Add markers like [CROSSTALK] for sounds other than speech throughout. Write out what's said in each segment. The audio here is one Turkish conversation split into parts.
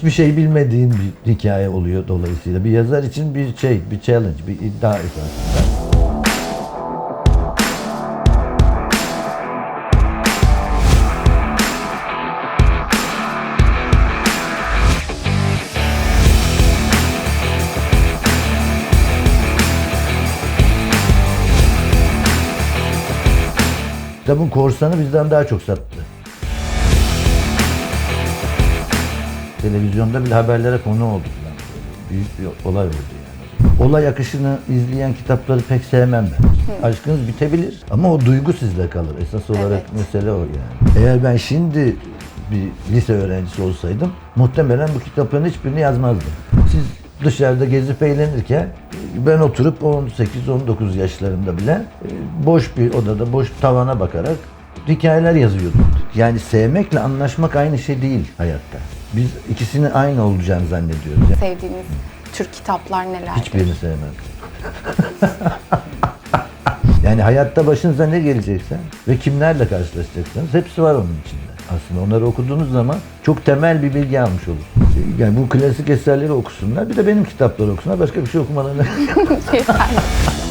hiçbir şey bilmediğin bir hikaye oluyor dolayısıyla. Bir yazar için bir şey, bir challenge, bir iddia esasında. Kitabın korsanı bizden daha çok sattı. Televizyonda bile haberlere konu oldu falan. Büyük bir olay oldu yani. Olay akışını izleyen kitapları pek sevmem ben. Aşkınız bitebilir ama o duygu sizde kalır. Esas olarak Evet. mesele o yani. Eğer ben şimdi bir lise öğrencisi olsaydım muhtemelen bu kitapların hiçbirini yazmazdım. Siz dışarıda gezip eğlenirken ben oturup 18-19 yaşlarında bile e, boş bir odada boş tavana bakarak hikayeler yazıyordum. Yani sevmekle anlaşmak aynı şey değil hayatta. Biz ikisini aynı olacağını zannediyoruz. Yani Sevdiğiniz tür kitaplar neler? hiçbirini sevmem. [LAUGHS] yani hayatta başınıza ne gelecekse ve kimlerle karşılaşacaksanız hepsi var onun içinde. Aslında onları okuduğunuz zaman çok temel bir bilgi almış olursunuz. Yani bu klasik eserleri okusunlar. Bir de benim kitapları okusunlar. Başka bir şey okumalarına [LAUGHS]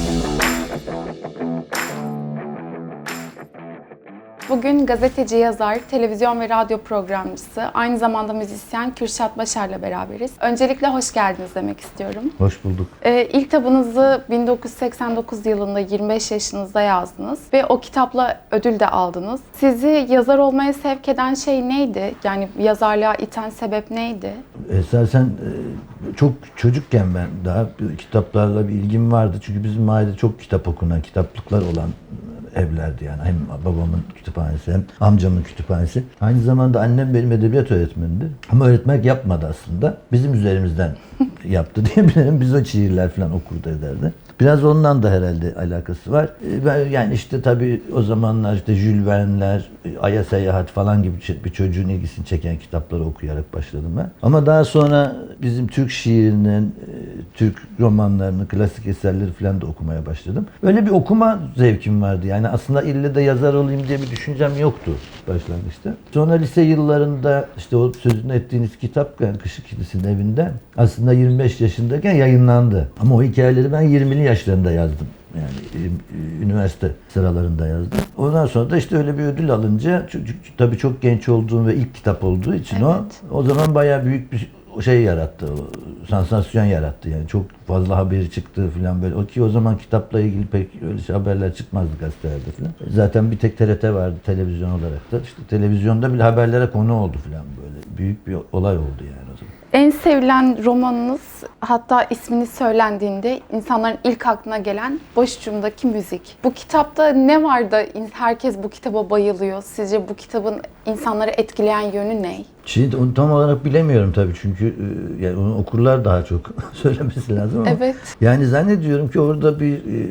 Bugün gazeteci, yazar, televizyon ve radyo programcısı, aynı zamanda müzisyen Kürşat Başar'la beraberiz. Öncelikle hoş geldiniz demek istiyorum. Hoş bulduk. Ee, ilk kitabınızı 1989 yılında 25 yaşınızda yazdınız ve o kitapla ödül de aldınız. Sizi yazar olmaya sevk eden şey neydi? Yani yazarlığa iten sebep neydi? Esasen e, çok çocukken ben daha kitaplarla bir ilgim vardı. Çünkü bizim ailede çok kitap okunan, kitaplıklar olan evlerdi yani. Hem babamın kütüphanesi hem amcamın kütüphanesi. Aynı zamanda annem benim edebiyat öğretmeniydi. Ama öğretmek yapmadı aslında. Bizim üzerimizden [LAUGHS] yaptı diyebilirim. Biz o şiirler falan okurdu ederdi. Biraz ondan da herhalde alakası var. E, yani işte tabii o zamanlar işte Jules Verne'ler, e, Ay'a Seyahat falan gibi bir çocuğun ilgisini çeken kitapları okuyarak başladım ben. Ama daha sonra bizim Türk şiirinin, e, Türk romanlarını, klasik eserleri falan da okumaya başladım. Öyle bir okuma zevkim vardı. Yani aslında ille de yazar olayım diye bir düşüncem yoktu başlangıçta. Sonra lise yıllarında işte o sözünü ettiğiniz kitap yani Kışık Kilisi'nin evinde aslında 25 yaşındayken yayınlandı. Ama o hikayeleri ben 20'li yaşlarında yazdım. Yani e, üniversite sıralarında yazdım. Ondan sonra da işte öyle bir ödül alınca çünkü tabii çok genç olduğum ve ilk kitap olduğu için o Evet. o zaman bayağı büyük bir şey yarattı. Sansasyon yarattı yani. Çok fazla haberi çıktı falan böyle. O ki o zaman kitapla ilgili pek öyle şey haberler çıkmazdı gazetelerde falan. Zaten bir tek TRT vardı televizyon olarak da. İşte televizyonda bile haberlere konu oldu falan böyle. Büyük bir olay oldu yani. En sevilen romanınız hatta ismini söylendiğinde insanların ilk aklına gelen Boşucum'daki müzik. Bu kitapta ne var da herkes bu kitaba bayılıyor? Sizce bu kitabın insanları etkileyen yönü ne? Şimdi onu tam olarak bilemiyorum tabii çünkü e, yani onu okurlar daha çok [LAUGHS] söylemesi lazım ama Evet. yani zannediyorum ki orada bir e,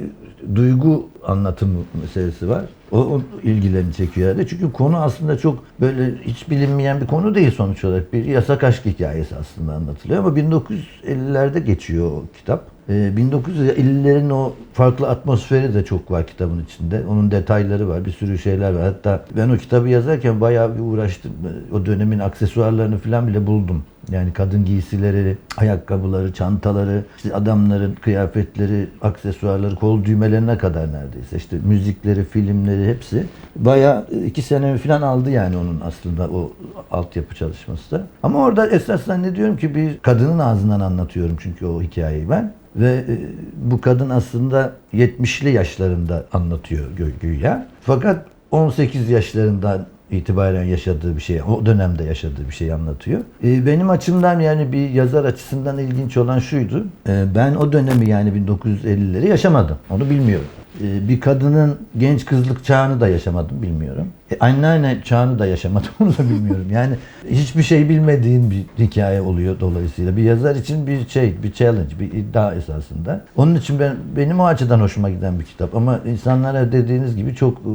duygu anlatımı meselesi var. O, o ilgilerini çekiyor herhalde. Çünkü konu aslında çok böyle hiç bilinmeyen bir konu değil sonuç olarak. Bir yasak aşk hikayesi aslında anlatılıyor ama 1950'lerde geçiyor o kitap. Ee, 1950'lerin o farklı atmosferi de çok var kitabın içinde. Onun detayları var, bir sürü şeyler var. Hatta ben o kitabı yazarken bayağı bir uğraştım. O dönemin aksesuarlarını falan bile buldum. Yani kadın giysileri, ayakkabıları, çantaları, işte adamların kıyafetleri, aksesuarları, kol düğmelerine kadar neredeyse. İşte müzikleri, filmleri hepsi. Bayağı iki sene falan aldı yani onun aslında o altyapı çalışması da. Ama orada esas zannediyorum ki bir kadının ağzından anlatıyorum çünkü o hikayeyi ben. Ve e, bu kadın aslında 70'li yaşlarında anlatıyor güya. Fakat 18 yaşlarından itibaren yaşadığı bir şey, o dönemde yaşadığı bir şey anlatıyor. E, benim açımdan yani bir yazar açısından ilginç olan şuydu. E, ben o dönemi yani 1950'leri yaşamadım. Onu bilmiyorum. E, bir kadının genç kızlık çağını da yaşamadım bilmiyorum. E, anneanne çağını da yaşamadım [LAUGHS] onu da bilmiyorum. Yani hiçbir şey bilmediğin bir hikaye oluyor dolayısıyla. Bir yazar için bir şey, bir challenge, bir iddia esasında. Onun için ben benim o açıdan hoşuma giden bir kitap. Ama insanlara dediğiniz gibi çok e,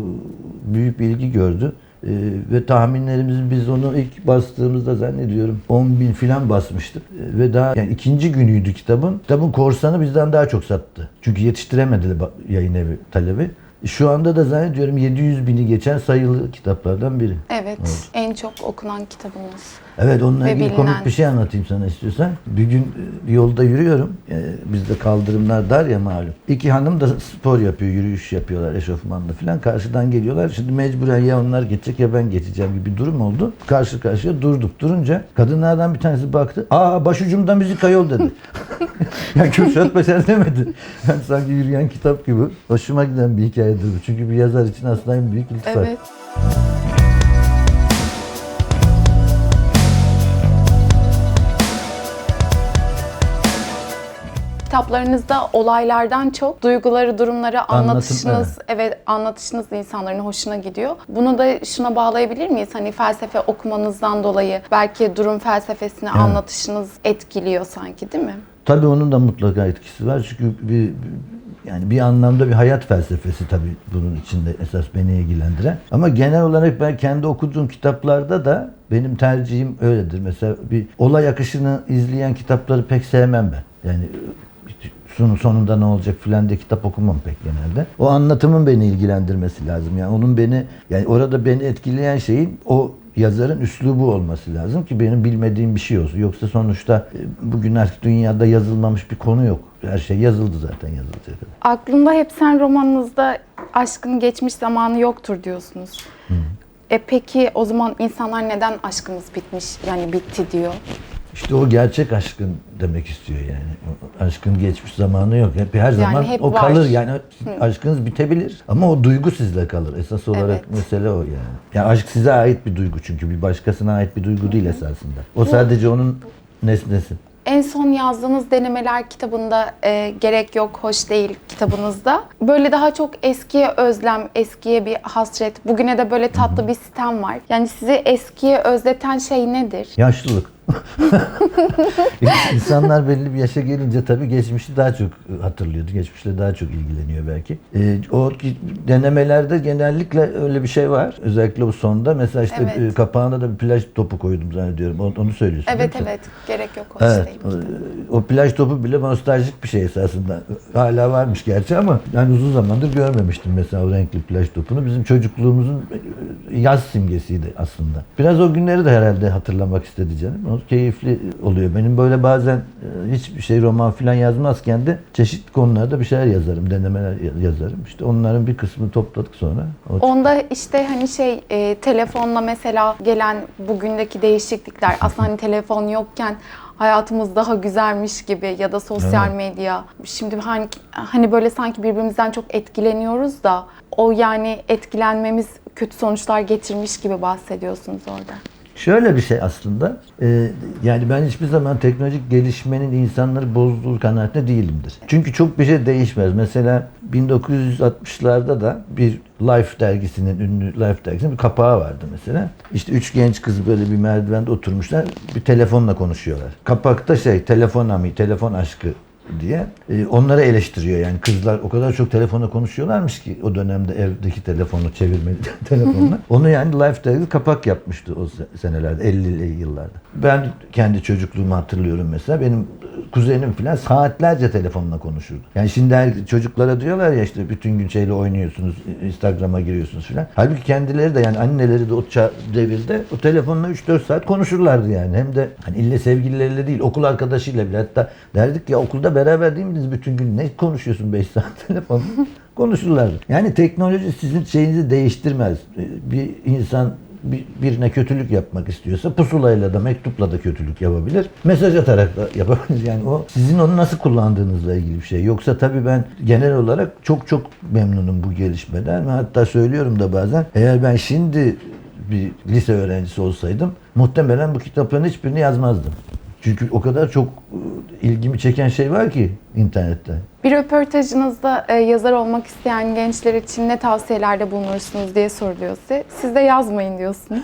büyük bir ilgi gördü. Ee, ve tahminlerimiz biz onu ilk bastığımızda zannediyorum 10 bin filan basmıştık. Ee, ve daha yani ikinci günüydü kitabın. Kitabın korsanı bizden daha çok sattı. Çünkü yetiştiremedi yayın evi talebi. Şu anda da zannediyorum 700 bini geçen sayılı kitaplardan biri. Evet, en çok okunan kitabımız. Evet onunla ilgili bilinen. komik bir şey anlatayım sana istiyorsan. Bir gün e, yolda yürüyorum. E, bizde kaldırımlar dar ya malum. İki hanım da spor yapıyor, yürüyüş yapıyorlar eşofmanla falan. Karşıdan geliyorlar. Şimdi mecburen ya onlar geçecek ya ben geçeceğim gibi bir durum oldu. Karşı karşıya durduk. Durunca kadınlardan bir tanesi baktı. Aa başucumda müzik ayol dedi. [LAUGHS] ya Kürşat Paşa demedi. Yani sanki yürüyen kitap gibi. Hoşuma giden bir hikayedir bu. Çünkü bir yazar için aslında en büyük iltifat. Evet. Kitaplarınızda olaylardan çok duyguları, durumları Anlatım, anlatışınız, evet. anlatışınız insanların hoşuna gidiyor. Bunu da şuna bağlayabilir miyiz? Hani felsefe okumanızdan dolayı belki durum felsefesini anlatışınız etkiliyor sanki değil mi? Tabii onun da mutlaka etkisi var. Çünkü bir, bir- yani bir anlamda bir hayat felsefesi tabii bunun içinde esas beni ilgilendiren. Ama genel olarak ben kendi okuduğum kitaplarda da benim tercihim öyledir. Mesela bir olay akışını izleyen kitapları pek sevmem ben. Yani sonu sonunda ne olacak filan diye kitap okumam pek genelde. O anlatımın beni ilgilendirmesi lazım. Yani onun beni yani orada beni etkileyen şeyin o yazarın üslubu olması lazım ki benim bilmediğim bir şey olsun. Yoksa sonuçta e, bugün artık dünyada yazılmamış bir konu yok. Her şey yazıldı zaten yazılacak. Aklımda hep sen romanınızda aşkın geçmiş zamanı yoktur diyorsunuz. E peki o zaman insanlar neden aşkımız bitmiş yani bitti diyor? İşte o gerçek aşkın demek istiyor yani. O aşkın geçmiş zamanı yok. Hep her zaman hep o var. kalır. Yani aşkınız bitebilir ama o duygu sizde kalır. Esas olarak Evet. mesele o yani. Ya aşk size ait bir duygu çünkü bir başkasına ait bir duygu değil esasında. O sadece onun nesnesi. En son yazdığınız denemeler kitabında e, gerek yok, hoş değil kitabınızda. Böyle daha çok eskiye özlem, eskiye bir hasret. Bugüne de böyle tatlı bir sistem var. Yani sizi eskiye özleten şey nedir? Yaşlılık. İnsanlar belli bir yaşa gelince tabii geçmişi daha çok hatırlıyordu. Geçmişle daha çok ilgileniyor belki. Ee, o denemelerde genellikle öyle bir şey var. Özellikle bu sonda. Mesela işte Evet. e, kapağına da bir plaj topu koydum zannediyorum. Onu, onu söylüyorsun Evet evet, gerek yok, hoş Evet. O, o plaj topu bile nostaljik bir şey esasında. Hala varmış gerçi ama yani uzun zamandır görmemiştim mesela o renkli plaj topunu. Bizim çocukluğumuzun e, yaz simgesiydi aslında. Biraz o günleri de herhalde hatırlamak istedi canım. Keyifli oluyor. Benim böyle bazen e, hiçbir şey roman falan yazmazken de çeşitli konularda bir şeyler yazarım, denemeler ya- yazarım. İşte onların bir kısmını topladık sonra. O Onda işte hani şey e, telefonla mesela gelen bugündeki değişiklikler [LAUGHS] aslında hani telefon yokken hayatımız daha güzelmiş gibi ya da sosyal Evet. medya. Şimdi hani, hani böyle sanki birbirimizden çok etkileniyoruz da o yani etkilenmemiz kötü sonuçlar getirmiş gibi bahsediyorsunuz orada. Şöyle bir şey aslında. e, yani ben hiçbir zaman teknolojik gelişmenin insanları bozduğu kanaatinde değilimdir. Çünkü çok bir şey değişmez. Mesela 1960'larda da bir Life dergisinin, ünlü Life dergisinin bir kapağı vardı mesela. İşte üç genç kız böyle bir merdivende oturmuşlar. Bir telefonla konuşuyorlar. Kapakta şey, telefon ami, telefon aşkı diye e, onları eleştiriyor. Yani kızlar o kadar çok telefonla konuşuyorlarmış ki o dönemde evdeki telefonu çevirmeli [LAUGHS] telefonla. Onu yani Life dergisi kapak yapmıştı o se- senelerde 50'li yıllarda. Ben kendi çocukluğumu hatırlıyorum mesela. Benim kuzenim falan saatlerce telefonla konuşurdu. Yani şimdi her, çocuklara diyorlar ya işte bütün gün şeyle oynuyorsunuz, Instagram'a giriyorsunuz falan. Halbuki kendileri de yani anneleri de o devirde o telefonla 3-4 saat konuşurlardı yani. Hem de hani ille sevgilileriyle değil okul arkadaşıyla bile. Hatta derdik ya okulda beraber değil miydiniz bütün gün? Ne konuşuyorsun 5 saat telefonla? [LAUGHS] Konuşurlardı. Yani teknoloji sizin şeyinizi değiştirmez. Bir insan bir- birine kötülük yapmak istiyorsa pusulayla da mektupla da kötülük yapabilir. Mesaj atarak da yapabilir. [LAUGHS] Yani o sizin onu nasıl kullandığınızla ilgili bir şey. Yoksa tabii ben genel olarak çok çok memnunum bu gelişmeden. Ve hatta söylüyorum da bazen eğer ben şimdi bir lise öğrencisi olsaydım muhtemelen bu kitapların hiçbirini yazmazdım. Çünkü o kadar çok ilgimi çeken şey var ki internette. Bir röportajınızda e, yazar olmak isteyen gençler için ne tavsiyelerde bulunursunuz diye soruluyor size. Siz de yazmayın diyorsunuz.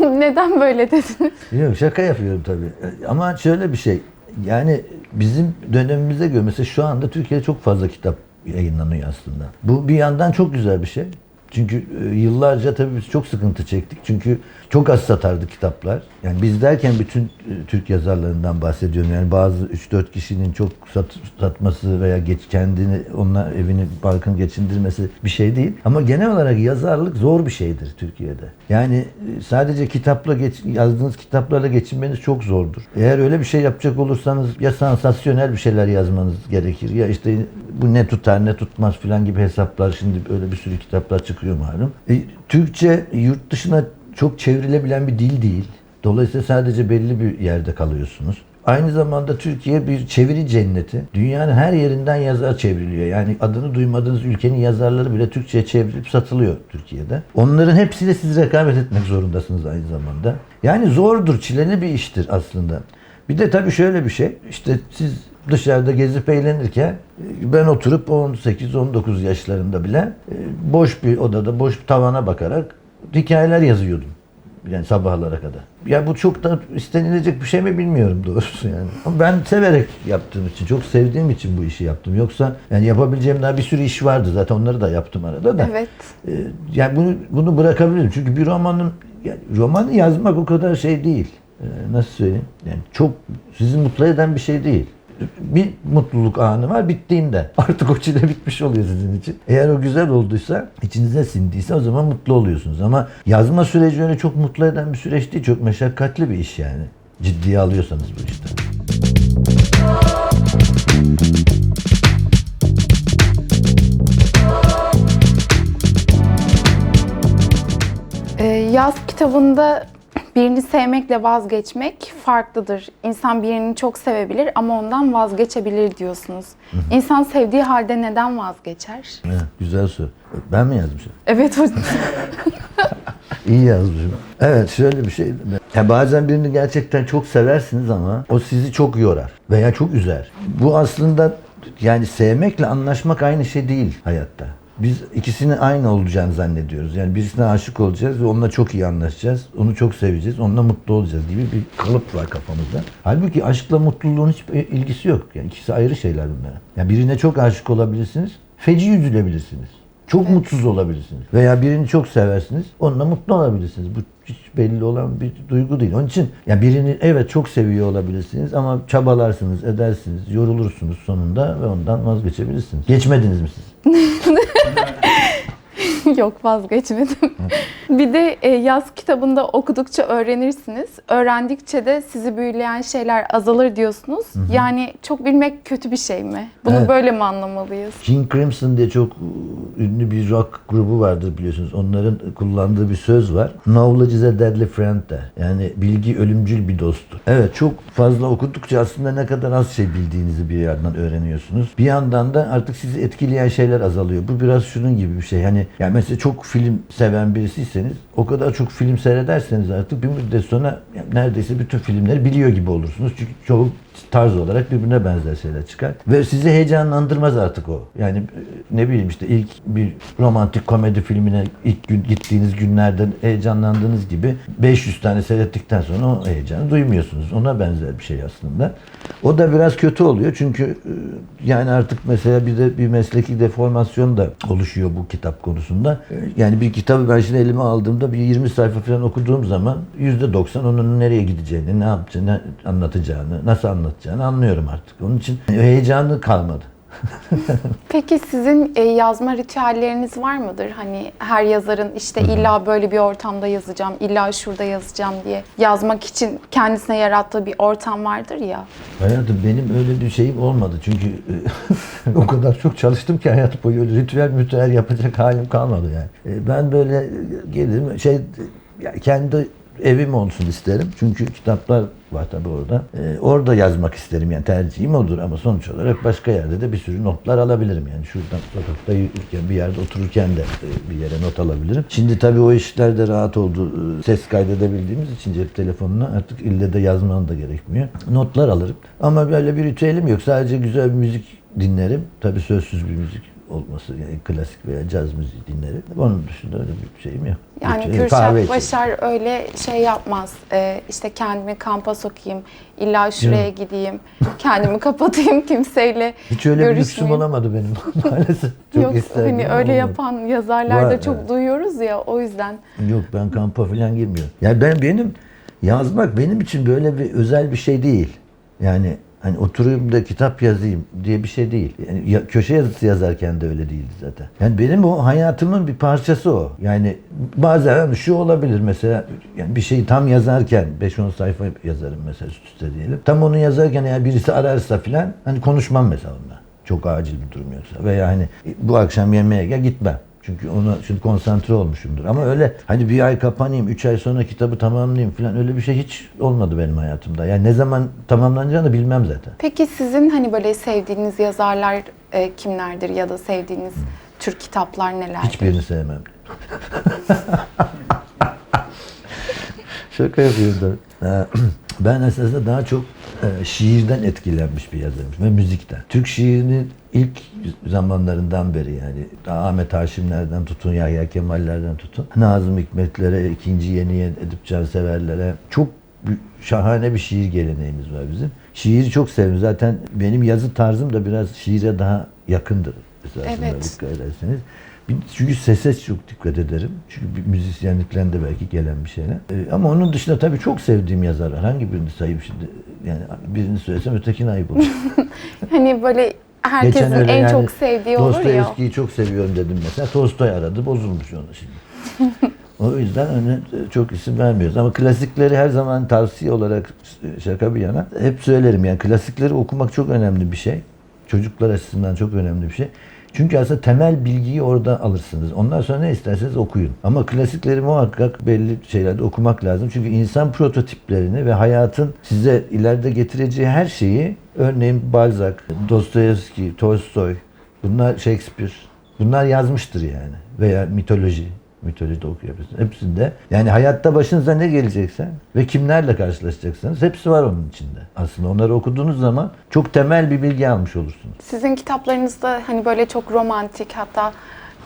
[LAUGHS] Neden böyle dediniz? Yok şaka yapıyorum tabii. Ama şöyle bir şey. Yani bizim dönemimize göre mesela şu anda Türkiye'de çok fazla kitap yayınlanıyor aslında. Bu bir yandan çok güzel bir şey. Çünkü e, yıllarca tabii biz çok sıkıntı çektik. Çünkü çok az satardı kitaplar. Yani biz derken bütün e, Türk yazarlarından bahsediyorum. Yani bazı 3-4 kişinin çok sat, satması veya geç kendini, onlar evini, barkını geçindirmesi bir şey değil. Ama genel olarak yazarlık zor bir şeydir Türkiye'de. Yani e, sadece kitapla geç, yazdığınız kitaplarla geçinmeniz çok zordur. Eğer öyle bir şey yapacak olursanız ya sansasyonel bir şeyler yazmanız gerekir ya işte bu ne tutar ne tutmaz filan gibi hesaplar şimdi öyle bir sürü kitaplar çıkıyor malum. E, Türkçe yurt dışına çok çevrilebilen bir dil değil. Dolayısıyla sadece belli bir yerde kalıyorsunuz. Aynı zamanda Türkiye bir çeviri cenneti. Dünyanın her yerinden yazar çevriliyor. Yani adını duymadığınız ülkenin yazarları bile Türkçe'ye çevrilip satılıyor Türkiye'de. Onların hepsiyle siz rekabet etmek zorundasınız aynı zamanda. Yani zordur, çileli bir iştir aslında. Bir de tabii şöyle bir şey. İşte siz dışarıda gezip eğlenirken e, ben oturup 18-19 yaşlarında bile e, boş bir odada, boş bir tavana bakarak hikayeler yazıyordum. Yani sabahlara kadar. Ya bu çok da istenilecek bir şey mi bilmiyorum doğrusu yani. Ama ben severek yaptığım için, çok sevdiğim için bu işi yaptım. Yoksa yani yapabileceğim daha bir sürü iş vardı. Zaten onları da yaptım arada da. Evet. Ee, yani bunu bunu bırakabilirim. Çünkü bir romanın yani romanı yazmak o kadar şey değil. Nasıl söyleyeyim? Yani çok sizi mutlu eden bir şey değil. Bir mutluluk anı var bittiğinde. [LAUGHS] Artık o çile bitmiş oluyor sizin için. Eğer o güzel olduysa, içinize sindiyse o zaman mutlu oluyorsunuz. Ama yazma süreci öyle çok mutlu eden bir süreç değil. Çok meşakkatli bir iş yani. Ciddiye alıyorsanız bu işte. Ee, yaz kitabında birini sevmekle vazgeçmek farklıdır. İnsan birini çok sevebilir ama ondan vazgeçebilir diyorsunuz. İnsan sevdiği halde neden vazgeçer? Evet, güzel soru. Ben mi yazmışım? Evet hocam. [LAUGHS] İyi yazmışım. Evet şöyle bir şey. Ya bazen birini gerçekten çok seversiniz ama o sizi çok yorar veya çok üzer. Bu aslında yani sevmekle anlaşmak aynı şey değil hayatta. Biz ikisini aynı olacağını zannediyoruz. Yani birisine aşık olacağız ve onunla çok iyi anlaşacağız. Onu çok seveceğiz. Onunla mutlu olacağız gibi bir kalıp var kafamızda. Halbuki aşkla mutluluğun hiçbir ilgisi yok. Yani ikisi ayrı şeyler bunlar. Yani birine çok aşık olabilirsiniz. Feci üzülebilirsiniz. Çok mutsuz olabilirsiniz. Veya birini çok seversiniz. Onunla mutlu olabilirsiniz. Bu hiç belli olan bir duygu değil. Onun için yani birini evet çok seviyor olabilirsiniz ama çabalarsınız, edersiniz, yorulursunuz sonunda ve ondan vazgeçebilirsiniz. Geçmediniz mi siz? [LAUGHS] Yok vazgeçmedim. Bir de e, yaz kitabında okudukça öğrenirsiniz. Öğrendikçe de sizi büyüleyen şeyler azalır diyorsunuz. Yani çok bilmek kötü bir şey mi? Bunu Evet. böyle mi anlamalıyız? King Crimson diye çok ünlü bir rock grubu vardır biliyorsunuz. Onların kullandığı bir söz var. Knowledge is a deadly friend de. Yani bilgi ölümcül bir dosttur. Evet çok fazla okudukça aslında ne kadar az şey bildiğinizi bir yerden öğreniyorsunuz. Bir yandan da artık sizi etkileyen şeyler azalıyor. Bu biraz şunun gibi bir şey. Hani yani mesela çok film seven birisiyseniz o kadar çok film seyrederseniz artık bir müddet sonra neredeyse bütün filmleri biliyor gibi olursunuz. Çünkü çoğu tarz olarak birbirine benzer şeyler çıkar. Ve sizi heyecanlandırmaz artık o. Yani ne bileyim işte ilk bir romantik komedi filmine ilk gün gittiğiniz günlerden heyecanlandığınız gibi 500 tane seyrettikten sonra o heyecanı duymuyorsunuz. Ona benzer bir şey aslında. O da biraz kötü oluyor çünkü e, yani artık mesela bir de bir mesleki deformasyon da oluşuyor bu kitap konusunda. Yani bir kitabı ben şimdi elime aldığımda bir 20 sayfa falan okuduğum zaman %90 onun nereye gideceğini, ne yapacağını, ne anlatacağını, nasıl anlatacağını anlıyorum artık. Onun için heyecanı kalmadı. Peki sizin e, yazma ritüelleriniz var mıdır? Hani her yazarın işte illa böyle bir ortamda yazacağım, illa şurada yazacağım diye yazmak için kendisine yarattığı bir ortam vardır ya. Hayatım benim öyle bir şeyim olmadı çünkü e, [LAUGHS] o kadar çok çalıştım ki hayat boyu öyle ritüel mütüel yapacak halim kalmadı yani. E, Ben böyle gelirim şey kendi evim olsun isterim çünkü kitaplar var tabii orada. E, orada yazmak isterim yani tercihim odur ama sonuç olarak başka yerde de bir sürü notlar alabilirim yani şuradan sokakta yürürken bir yerde otururken de e, bir yere not alabilirim. Şimdi tabii o işler de rahat oldu. E, Ses kaydedebildiğimiz için cep telefonuna artık ille de yazman da gerekmiyor. Notlar alırım ama böyle bir ritüelim yok. Sadece güzel bir müzik dinlerim. Tabii sözsüz bir müzik olması yani klasik veya caz müziği dinlerim. Onun dışında öyle bir şeyim yok. Yani Hiç- kahve Kürşat içerim. Başar öyle şey yapmaz. Ee, işte kendimi kampa sokayım, illa şuraya Yok. gideyim, kendimi kapatayım kimseyle Hiç öyle bir lüksüm görüşmeyeyim. olamadı benim [LAUGHS] maalesef. Çok Yok hani öyle olmadı. yapan yazarlarda Var, çok evet. duyuyoruz ya o yüzden. Yok ben kampa falan girmiyorum. Yani ben benim yazmak benim için böyle bir özel bir şey değil. Yani hani oturayım da kitap yazayım diye bir şey değil. Yani ya- köşe yazısı yazarken de öyle değildi zaten. Yani benim o hayatımın bir parçası o. Yani bazen hani şu olabilir mesela yani bir şeyi tam yazarken 5-10 sayfa yazarım mesela üst üste diyelim. Tam onu yazarken eğer birisi ararsa falan hani konuşmam mesela onunla. Çok acil bir durum yoksa. Veya hani bu akşam yemeğe gel gitmem. Çünkü ona şimdi konsantre olmuşumdur. Ama öyle hani bir ay kapanayım, üç ay sonra kitabı tamamlayayım falan öyle bir şey hiç olmadı benim hayatımda. Yani ne zaman tamamlanacağını bilmem zaten. Peki sizin hani böyle sevdiğiniz yazarlar e, kimlerdir ya da sevdiğiniz tür kitaplar nelerdir? Hiçbirini sevmem. [LAUGHS] Şaka yapıyorum da. Ee, [CLEARS THROAT] Ben esasında daha çok şiirden etkilenmiş bir yazarım ve müzikten. Türk şiirinin ilk zamanlarından beri yani Ahmet Haşimlerden tutun, Yahya Kemallerden tutun, Nazım Hikmetlere, ikinci yeni Edip Canseverlere çok şahane bir şiir geleneğimiz var bizim. Şiiri çok seviyorum. Zaten benim yazı tarzım da biraz şiire daha yakındır esasında Evet. dikkat ederseniz. Çünkü sese çok dikkat ederim. Çünkü bir müzisyenlikten de belki gelen bir şeyler. Ee, ama onun dışında tabii çok sevdiğim yazarlar. Hangi birini sayayım şimdi? Yani birini söylesem ötekine ayıp olur. [LAUGHS] Hani böyle herkesin en yani çok sevdiği olur ya. Dostoyevski'yi çok seviyorum dedim mesela. Tolstoy aradı, bozulmuş onu şimdi. [LAUGHS] o yüzden öyle çok isim vermiyoruz. Ama klasikleri her zaman tavsiye olarak şaka bir yana hep söylerim. Yani klasikleri okumak çok önemli bir şey. Çocuklar açısından çok önemli bir şey. Çünkü aslında temel bilgiyi orada alırsınız. Ondan sonra ne isterseniz okuyun. Ama klasikleri muhakkak belli şeylerde okumak lazım. Çünkü insan prototiplerini ve hayatın size ileride getireceği her şeyi örneğin Balzac, Dostoyevski, Tolstoy, bunlar Shakespeare, bunlar yazmıştır yani. Veya mitoloji, mitoloji de okuyabilirsiniz. Hepsinde yani hayatta başınıza ne gelecekse ve kimlerle karşılaşacaksanız hepsi var onun içinde. Aslında onları okuduğunuz zaman çok temel bir bilgi almış olursunuz. Sizin kitaplarınızda hani böyle çok romantik hatta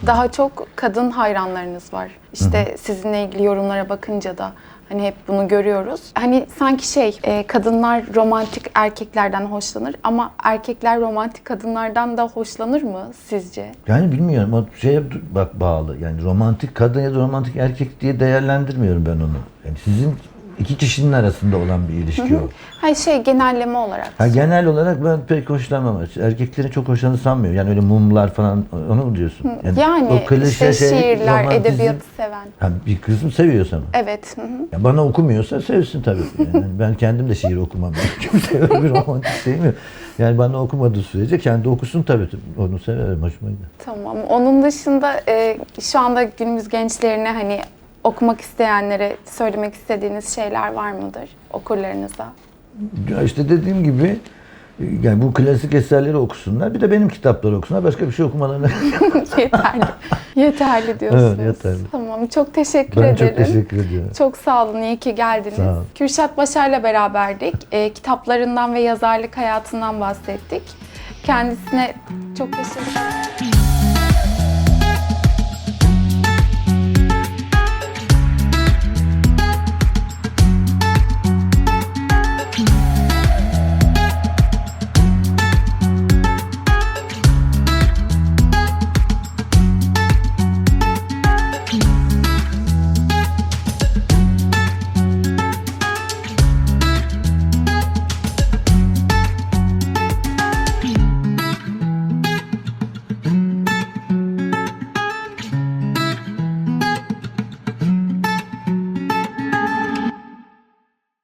daha çok kadın hayranlarınız var. İşte sizinle ilgili yorumlara bakınca da hani hep bunu görüyoruz. Hani sanki şey e, kadınlar romantik erkeklerden hoşlanır ama erkekler romantik kadınlardan da hoşlanır mı sizce? Yani bilmiyorum o şeye bak bağlı. Yani romantik kadın ya da romantik erkek diye değerlendirmiyorum ben onu. Yani sizin iki kişinin arasında olan bir ilişki o. Hayır şey genelleme olarak. Ha, genel olarak ben pek hoşlanmam. Erkeklerin çok hoşlandığını sanmıyorum. Yani öyle mumlar falan onu mu diyorsun? Yani işte şey, şiirler, romantizm- edebiyatı seven. Ha, bir kızım seviyorsa mı? Evet. hı hı. Ya bana okumuyorsa sevsin tabii. Yani [LAUGHS] ben kendim de şiir okumam. [LAUGHS] Kimse öyle bir romantik yok. Yani bana okumadığı sürece kendi okusun tabii. Onu severim, hoşuma gider. Tamam. Onun dışında e, şu anda günümüz gençlerine hani okumak isteyenlere söylemek istediğiniz şeyler var mıdır okurlarınıza? Ya işte dediğim gibi yani bu klasik eserleri okusunlar. Bir de benim kitapları okusunlar. Başka bir şey okumalarına [LAUGHS] yeterli. yeterli diyorsunuz. Evet, yeterli. Tamam. Çok teşekkür ben ederim. çok teşekkür ediyorum. Çok sağ olun. İyi ki geldiniz. Sağ olun. Kürşat Başar'la beraberdik. E, kitaplarından ve yazarlık hayatından bahsettik. Kendisine çok teşekkür ederim.